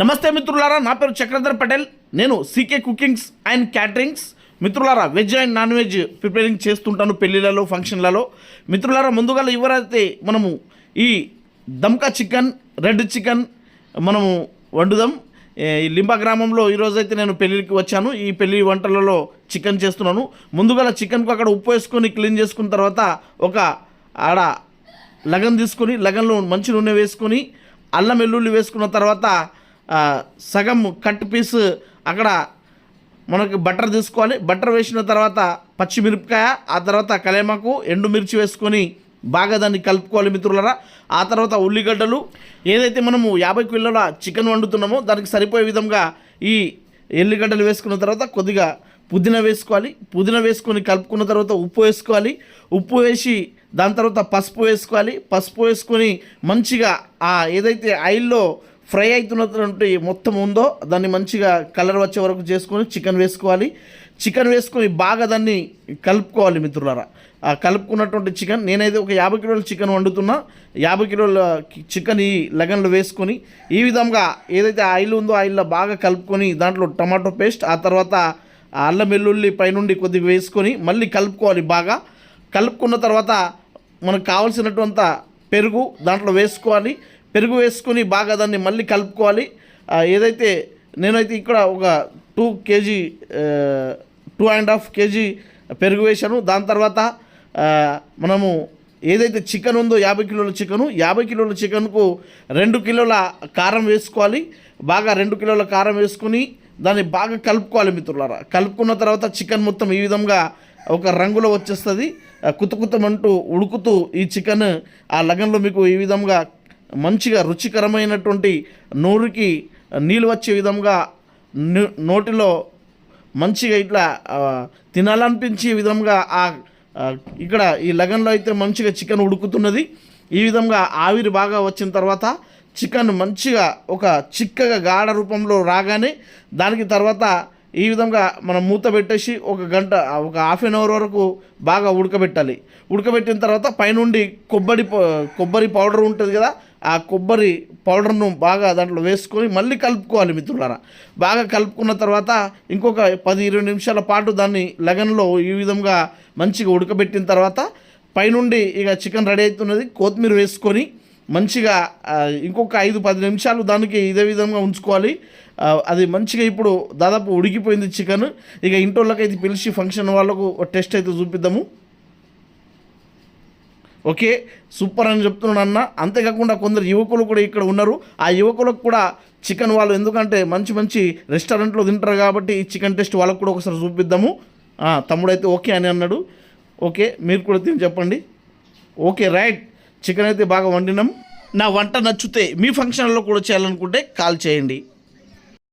నమస్తే మిత్రులారా నా పేరు చక్రధర్ పటేల్. నేను సీకే కుకింగ్స్ అండ్ క్యాటరింగ్స్ మిత్రులారా veg and non veg preparing చేస్తుంటాను పెళ్ళిళ్ళలో ఫంక్షన్లలో. మిత్రులారా ముందుగా ఎవరైతే మనము ఈ దమ్కా చికెన్ రెడ్ చికెన్ మనము వండుదాం. ఈ లింబా గ్రామంలో ఈరోజైతే నేను పెళ్ళికి వచ్చాను. ఈ పెళ్ళి వంటలలో చికెన్ చేస్తున్నాను. ముందుగా చికెన్కు అక్కడ ఉప్పు వేసుకొని క్లీన్ చేసుకున్న తర్వాత ఒక ఆడ లగన్ తీసుకొని లగన్లో మంచి నూనె వేసుకొని అల్లం వెల్లుల్లి వేసుకున్న తర్వాత సగం కట్ పీస్ అక్కడ మనకి బటర్ తీసుకోవాలి. బటర్ వేసిన తర్వాత పచ్చిమిరపకాయ ఆ తర్వాత కలేమాకు ఎండుమిర్చి వేసుకొని బాగా దాన్ని కలుపుకోవాలి మిత్రులరా. ఆ తర్వాత ఉల్లిగడ్డలు. ఏదైతే మనము యాభై కిలోల చికెన్ వండుతున్నామో దానికి సరిపోయే విధంగా ఈ ఎల్లిగడ్డలు వేసుకున్న తర్వాత కొద్దిగా పుదీనా వేసుకోవాలి. పుదీనా వేసుకొని కలుపుకున్న తర్వాత ఉప్పు వేసుకోవాలి. ఉప్పు వేసి దాని తర్వాత పసుపు వేసుకోవాలి. పసుపు వేసుకొని మంచిగా ఆ ఏదైతే ఆయిల్లో ఫ్రై అవుతున్నటువంటి మొత్తం ఉందో దాన్ని మంచిగా కలర్ వచ్చే వరకు చేసుకొని చికెన్ వేసుకోవాలి. చికెన్ వేసుకొని బాగా దాన్ని కలుపుకోవాలి మిత్రులారా. ఆ కలుపుకున్నటువంటి చికెన్ నేనైతే ఒక యాభై కిలోల చికెన్ వండుతున్నా. యాభై కిలోల చికెన్ ఈ లగన్లో వేసుకొని ఈ విధంగా ఏదైతే ఆయిల్ ఉందో ఆయిల్లో బాగా కలుపుకొని దాంట్లో టమాటో పేస్ట్ ఆ తర్వాత అల్లం వెల్లుల్లి పైనుండి కొద్దిగా వేసుకొని మళ్ళీ కలుపుకోవాలి బాగా. కలుపుకున్న తర్వాత మనకు కావాల్సినటువంటి పెరుగు దాంట్లో వేసుకోవాలి. పెరుగు వేసుకుని బాగా దాన్ని మళ్ళీ కలుపుకోవాలి. ఏదైతే నేనైతే ఇక్కడ ఒక two kg two and half kg పెరుగు వేశాను. దాని తర్వాత మనము ఏదైతే చికెన్ ఉందో యాభై కిలోల చికెను యాభై కిలోల చికెన్కు రెండు కిలోల కారం వేసుకోవాలి. బాగా రెండు కిలోల కారం వేసుకుని దాన్ని బాగా కలుపుకోవాలి మిత్రులారా. కలుపుకున్న తర్వాత చికెన్ మొత్తం ఈ విధంగా ఒక రంగులో వచ్చేస్తుంది. ఆ, కుతకుతమంటూ ఉడుకుతూ ఈ చికెన్ ఆ లగన్లో మీకు ఈ విధంగా మంచిగా రుచికరమైనటువంటి నోరుకి నీళ్ళు వచ్చే విధంగా నోటిలో మంచిగా ఇట్లా తినాలనిపించే విధంగా ఆ ఇక్కడ ఈ లగన్లో అయితే మంచిగా చికెన్ ఉడుకుతున్నది. ఈ విధంగా ఆవిరి బాగా వచ్చిన తర్వాత చికెన్ మంచిగా ఒక చిక్కగా గాఢ రూపంలో రాగానే దానికి తర్వాత ఈ విధంగా మనం మూత పెట్టేసి ఒక గంట ఒక హాఫ్ అన్ అవర్ వరకు బాగా ఉడకబెట్టాలి. ఉడకబెట్టిన తర్వాత పైనుండి కొబ్బరి పౌ- కొబ్బరి పౌడర్ ఉంటుంది కదా ఆ కొబ్బరి పౌడర్ను బాగా దాంట్లో వేసుకొని మళ్ళీ కలుపుకోవాలి మిత్రులారా. బాగా కలుపుకున్న తర్వాత ఇంకొక పది ఇరవై నిమిషాల పాటు దాన్ని లగన్లో ఈ విధంగా మంచిగా ఉడకబెట్టిన తర్వాత పైనుండి ఇక చికెన్ రెడీ అవుతున్నది. కొత్తిమీర వేసుకొని మంచిగా ఇంకొక ఐదు పది నిమిషాలు దానికి ఇదే విధంగా ఉంచుకోవాలి. అది మంచిగా ఇప్పుడు దాదాపు ఉడికిపోయింది చికెన్. ఇక ఇంటోళ్ళకైతే పిలిచి ఫంక్షన్ వాళ్ళకు టెస్ట్ అయితే చూపిద్దాము. ఓకే సూపర్ అని చెప్తున్నాను అన్న. అంతేకాకుండా కొందరు యువకులు కూడా ఇక్కడ ఉన్నారు. ఆ యువకులకు కూడా చికెన్ వాళ్ళు ఎందుకంటే మంచి మంచి రెస్టారెంట్లో తింటారు కాబట్టి ఈ చికెన్ టేస్ట్ వాళ్ళకు కూడా ఒకసారి చూపిద్దాము. తమ్ముడైతే ఓకే అని అన్నాడు. ఓకే మీరు కూడా తిని చెప్పండి. Okay right. చికెన్ అయితే బాగా వండినాం. నా వంట నచ్చితే మీ ఫంక్షన్లో కూడా చేయాలనుకుంటే కాల్ చేయండి.